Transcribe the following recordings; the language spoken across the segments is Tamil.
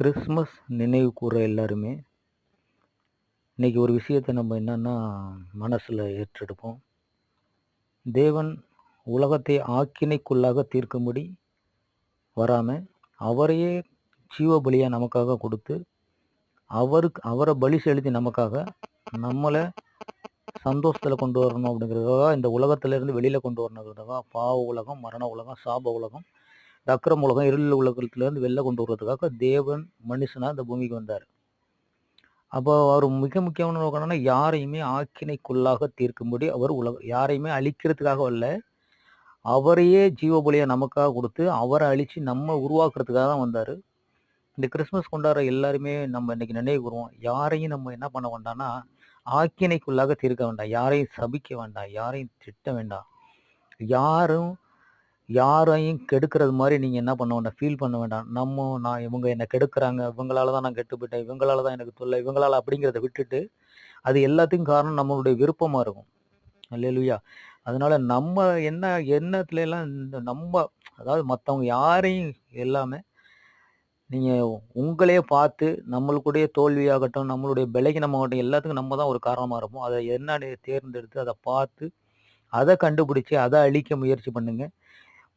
கிறிஸ்மஸ் நினைவு கூற எல்லாருமே இன்னைக்கு ஒரு விஷயத்தை நம்ம என்னென்னா மனசில் ஏற்றெடுப்போம். தேவன் உலகத்தை ஆக்கினைக்குள்ளாக தீர்க்கும்படி வராமல் அவரையே ஜீவ பலியாக நமக்காக கொடுத்து அவருக்கு அவரை பலி செலுத்தி நமக்காக நம்மளை சந்தோஷத்தில் கொண்டு வரணும் அப்படிங்கிறதுக்காக இந்த உலகத்திலேருந்து வெளியில் கொண்டு வரணுங்கிறதுக்காக பாவ உலகம் மரண உலகம் சாப உலகம் அக்கிரம உலகம் இருள் உலகத்திலேருந்து வெளில கொண்டு வர்றதுக்காக தேவன் மனுஷனாக இந்த பூமிக்கு வந்தார். அப்போ அவர் மிக முக்கியமான நோக்கம்னா யாரையுமே ஆக்கினைக்குள்ளாக தீர்க்கும்படி அவர் உலக யாரையுமே அழிக்கிறதுக்காக அல்ல அவரையே ஜீவபலியை நமக்காக கொடுத்து அவரை அழித்து நம்ம உருவாக்குறதுக்காக தான் வந்தார். இந்த கிறிஸ்மஸ் கொண்டாடுற எல்லாருமே நம்ம இன்னைக்கு நினைவு கூறுவோம் யாரையும் நம்ம என்ன பண்ண வேண்டாம்னா ஆக்கினைக்குள்ளாக தீர்க்க வேண்டாம் யாரையும் சபிக்க வேண்டாம் யாரையும் திட்ட வேண்டாம். யாரும் யாரையும் கெடுக்கிறது மாதிரி நீங்கள் என்ன பண்ண வேண்டாம்? ஃபீல் பண்ண வேண்டாம். நம்ம நான் இவங்க என்னை கெடுக்கிறாங்க. இவங்களால தான் நான் கெட்டு போயிட்டேன். இவங்களால தான் எனக்கு தொல்லை. இவங்களால அப்படிங்கிறத விட்டுட்டு அது எல்லாத்துக்கும் காரணம் நம்மளுடைய விருப்பமாக இருக்கும். இல்லையா அதனால நம்ம என்ன எண்ணத்துல எல்லாம் இந்த நம்ம அதாவது மற்றவங்க யாரையும் எல்லாமே நீங்கள் உங்களே பார்த்து நம்மளுடைய தோல்வியாகட்டும் நம்மளுடைய பலகீனமாகட்டும் எல்லாத்துக்கும் நம்ம தான் ஒரு காரணமாக இருப்போம். அதை என்ன தேர்ந்தெடுத்து அதை பார்த்து அதை கண்டுபிடிச்சி அதை அழிக்க முயற்சி பண்ணுங்க.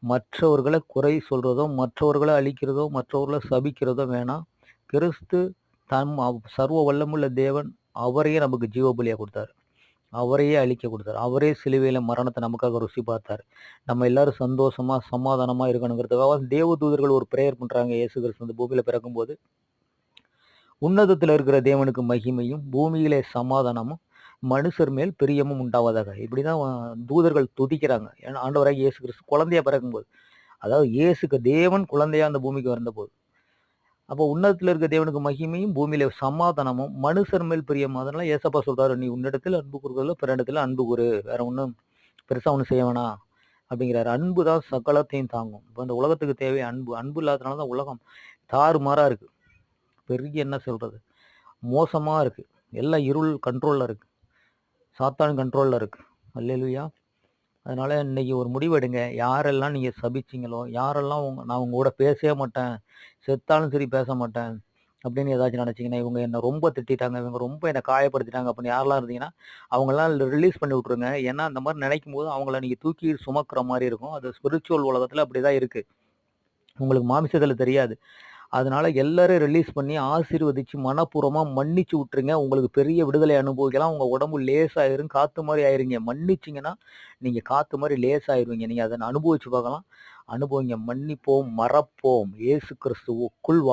மற்றவர்களை குறை சொல்கிறதோ மற்றவர்களை அழிக்கிறதோ மற்றவர்களை சபிக்கிறதோ வேணாம். கிறிஸ்து தம் சர்வ வல்லமுள்ள தேவன் அவரையே நமக்கு ஜீவபலியாக கொடுத்தார். அவரையே அழிக்க கொடுத்தாரு. அவரே சிலுவையில் மரணத்தை நமக்காக ருசி பார்த்தார். நம்ம எல்லாரும் சந்தோஷமாக சமாதானமாக இருக்கணுங்கிறதுக்காக தேவ தூதர்கள் ஒரு ப்ரேயர் பண்ணுறாங்க இயேசு கிறிஸ்து அந்த பூமியில் பிறக்கும்போது. உன்னதத்தில் இருக்கிற தேவனுக்கு மகிமையும் பூமியிலே சமாதானமும் மனுஷர் மேல் பிரியமும் உண்டாவதாக. இப்படிதான் தூதர்கள் துதிக்கிறாங்க. ஏன்னா ஆண்டவராக இயேசு கிறிஸ்து குழந்தையா பிறக்கும்போது. அதாவது இயேசுக்கு தேவன் குழந்தையா அந்த பூமிக்கு வந்தபோது. அப்போ உன்னதத்தில் இருக்க தேவனுக்கு மகிமையும் பூமியில சமாதானமும் மனுஷர் மேல் பிரியமும். அதனால ஏசப்பா சொல்றாரு நீ உன்னிடத்தில் அன்பு கூறுகிறதுல இடத்துல அன்பு கூறு. வேற ஒன்றும் பெருசா ஒன்றும் செய்ய வேணாம். அப்படிங்கிறாரு. அன்பு தான் சகலத்தையும் தாங்கும். இப்போ இந்த உலகத்துக்கு தேவை அன்பு. அன்பு இல்லாதனால தான் உலகம் தாறுமாறா இருக்கு. பெரிய என்ன சொல்றது? மோசமா இருக்கு. எல்லாம் இருள் கண்ட்ரோல்ல இருக்கு. சாத்தான் கண்ட்ரோலில் இருக்குது அல்லேலுயா. அதனால் இன்னைக்கு ஒரு முடிவு எடுங்க. யாரெல்லாம் நீங்கள் சபிச்சிங்களோ யாரெல்லாம் உங்க நான் உங்க கூட பேசவே மாட்டேன் செத்தாலும் சரி பேச மாட்டேன் அப்படின்னு ஏதாச்சும் நினச்சிங்கன்னா இவங்க என்னை ரொம்ப திட்டிட்டாங்க இவங்க ரொம்ப என்னை காயப்படுத்திட்டாங்க அப்படின்னு யாரெல்லாம் இருந்தீங்கன்னா அவங்களாம் ரிலீஸ் பண்ணி விட்ருங்க ஏன்னா அந்த மாதிரி நினைக்கும் போது அவங்கள நீங்கள் தூக்கி சுமக்கிற மாதிரி இருக்கும். அது ஸ்பிரிச்சுவல் உலகத்துல அப்படிதான் இருக்குது உங்களுக்கு மாமிசத்தில் தெரியாது. அதனால எல்லாரும் ரிலீஸ் பண்ணி ஆசீர்வதிச்சு மனப்பூர்வமாக மன்னிச்சு விட்டுருங்க. உங்களுக்கு பெரிய விடுதலை அனுபவிக்கலாம். உங்கள் உடம்பு லேசாயிரும் காற்று மாதிரி ஆயிருங்க. மன்னிச்சிங்கன்னா நீங்கள் காற்று மாதிரி லேசாயிருவீங்க நீங்கள் அதை அனுபவிச்சு பார்க்கலாம். அனுபவிங்க. மன்னிப்போம் மறப்போம். இயேசு கிறிஸ்துவுக்குள் வாழ்